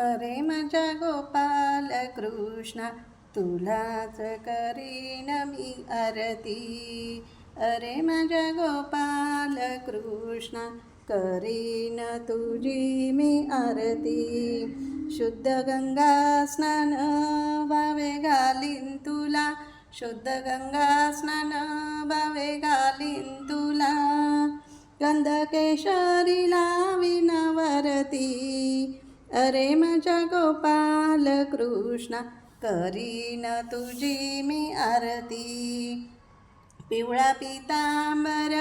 अरे माझ्या गोपाल कृष्णा तुलाच करीन मी आरती. अरे माझ्या गोपाल कृष्णा करीन तुझी मी आरती. शुद्ध गंगा स्नान वावे घालीन तुला. शुद्ध गंगा स्नान भावे घालीन तुला. गंधकेशरी लावीन वरती अरे माझ्या गोपाल कृष्णा करीन तुझी मी आरती. पिवळा पितांबर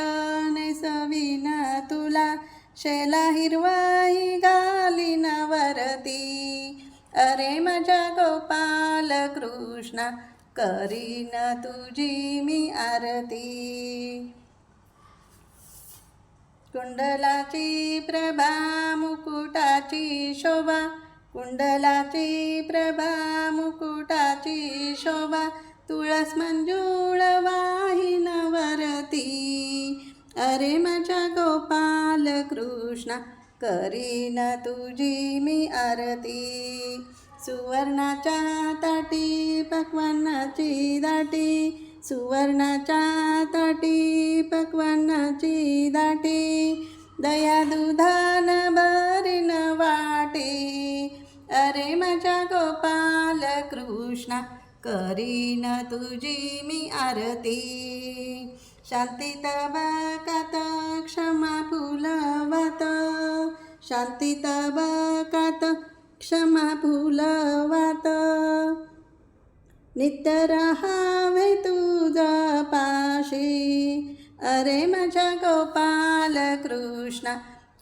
सविना तुला शेला हिरवाई घालीन वरती. अरे माझ्या गोपाल कृष्णा करीन तुझी मी आरती. कुंडलाची प्रभा मुकुटाची शोभा कुंडलाची प्रभा मुकुटाची शोभा तुळस मंजूळ वाही नवरती अरे माझ्या गोपाल कृष्णा करीन तुझी मी आरती. सुवर्णाच्या ताटी पक्वानाची दाटी. सुवर्णाच्या ताटी पक्वानाची दाटी. दया दुधान भरीन अरे माझ्या गोपाल कृष्णा करीन तुझी मी आरती. शांती तबकात क्षमा फुलवत. शांती तबकात क्षमा फुलवत. नित्य राहावे तुझा पाशी अरे माझ्या गोपाल कृष्णा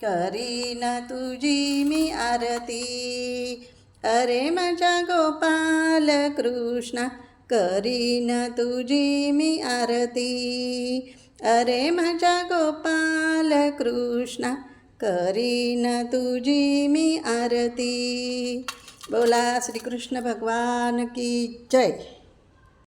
करीन तुझी मी आरती. अरे माझ्या गोपाल कृष्णा करीन तुझी मी आरती. अरे माझ्या गोपाल कृष्णा करीन तुझी मी आरती. बोला श्रीकृष्ण भगवान की जय.